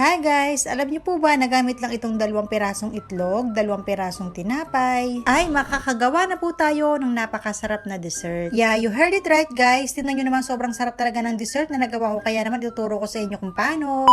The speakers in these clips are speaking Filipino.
Hi guys! Alam niyo po ba nagamit lang itong dalawang pirasong itlog, dalawang pirasong tinapay, ay makakagawa na po tayo ng napakasarap na dessert. Yeah, you heard it right guys. Tingnan niyo naman sobrang sarap talaga ng dessert na nagawa ko kaya naman ituturo ko sa inyo kung paano.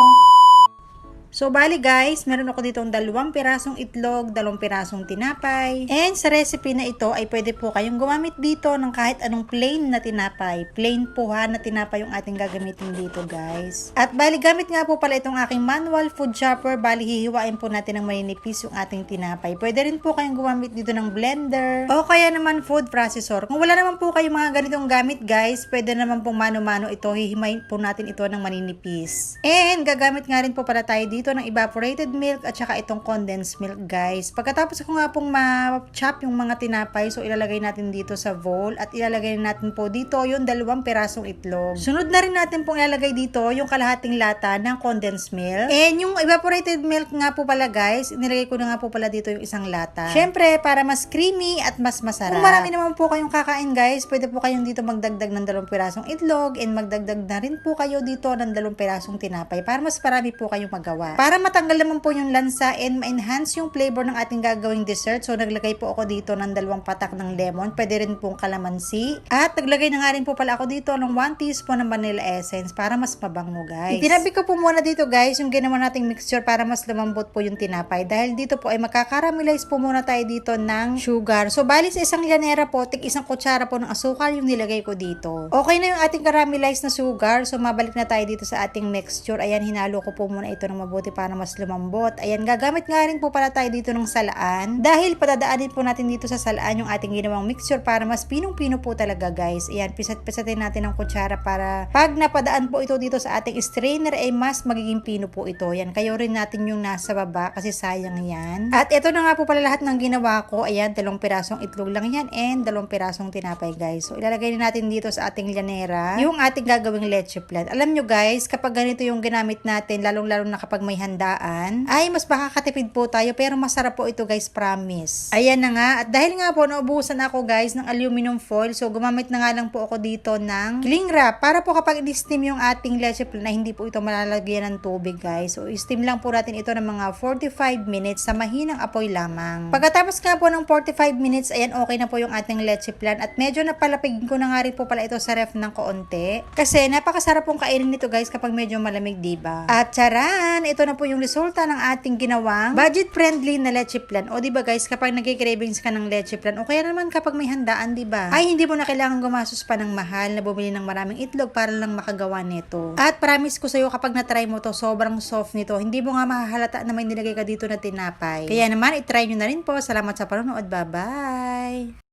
So, bali guys, meron ako dito dalawang pirasong itlog, dalawang pirasong tinapay. And sa recipe na ito ay pwede po kayong gumamit dito ng kahit anong plain na tinapay. Plain po ha na tinapay yung ating gagamitin dito guys. At bali gamit nga po pala itong aking manual food chopper. Bali hihiwain po natin ng maninipis yung ating tinapay. Pwede rin po kayong gumamit dito ng blender o kaya naman food processor. Kung wala naman po kayong mga ganitong gamit guys, pwede naman po mano-mano ito. Hihimayin po natin ito ng maninipis. And gagamit nga rin po pala tayo dito ng evaporated milk at saka itong condensed milk guys. Pagkatapos ko nga pong ma-chop yung mga tinapay, so ilalagay natin dito sa bowl at ilalagay natin po dito yung dalawang perasong itlog. Sunod na rin natin pong ilalagay dito yung kalahating lata ng condensed milk. And yung evaporated milk nga po pala guys, inilagay ko na nga po pala dito yung isang lata. Syempre, para mas creamy at mas masarap. Kung marami naman po kayong kakain guys, pwede po kayong dito magdagdag ng dalawang pirasong itlog and magdagdag na rin po kayo dito ng dalawang pirasong tinapay para mas marami po kayong magawa. Para matanggal naman po yung lansa and ma-enhance yung flavor ng ating gagawing dessert, so naglagay po ako dito ng dalawang patak ng lemon, pwede rin pong kalamansi. At naglagay na nga rin po pala ako dito ng 1 teaspoon ng vanilla essence para mas mabango guys. Itinabi ko po muna dito guys yung ginawa nating mixture para mas lumambot po yung tinapay. Dahil dito po ay makakaramelize po muna tayo dito ng sugar. So bali sa isang llanera po, tig isang kutsara po ng asukal yung nilagay ko dito. Okay na yung ating caramelized na sugar. So mabalik na tayo dito sa ating mixture. Ayan, hinalo ko po muna ito ng mabuti para mas lumambot. Ayan, gagamit nga rin po pala tayo dito ng salaan. Dahil patadaanin po natin dito sa salaan yung ating ginawang mixture para mas pinong-pino po talaga guys. Ayan, pisat-pisatin natin ng kutsara para pag napadaan po ito dito sa ating strainer ay mas magiging pino po ito. Yan, kayo rin natin yung nasa baba kasi sayang yan. At ito na nga po pala lahat ng ginawa ko. Ayan, dalawang pirasong itlog lang yan and dalawang pirasong tinapay guys. So ilalagay na natin dito sa ating llanera yung ating gagawing leche flan. Alam nyo guys, kapag ganito yung ginamit natin, lalong-lalo na kapag may handaan, ay mas makakatipid po tayo pero masarap po ito guys, promise. Ayan na nga. At dahil nga po naubusan ako guys ng aluminum foil, so gumamit na nga lang po ako dito ng cling wrap para po kapag i-steam yung ating leche na hindi po ito malalagyan ng tubig guys. So steam lang po natin ito ng mga 45 minutes sa mahinang apoy lamang. Pagkatapos nga po ng 45 minutes, ayan okay na po yung ating leche flan at medyo napalapigin ko na nga rin po pala ito sa ref ng kaunti. Kasi napakasarap pong kainin nito guys kapag medyo malamig, diba? At charan, ito na po yung resulta ng ating ginawang budget-friendly na leche flan. O diba guys, kapag nagkikravings ka ng leche flan, o kaya naman kapag may handaan, diba? Ay, hindi mo na kailangan gumastos pa ng mahal na bumili ng maraming itlog para lang makagawa nito. At promise ko sa'yo, kapag na-try mo to, sobrang soft nito. Hindi mo nga mahahalata na may nilagay ka dito na tinapay. Kaya naman, itry nyo na rin po. Salamat sa panonood. Bye-bye!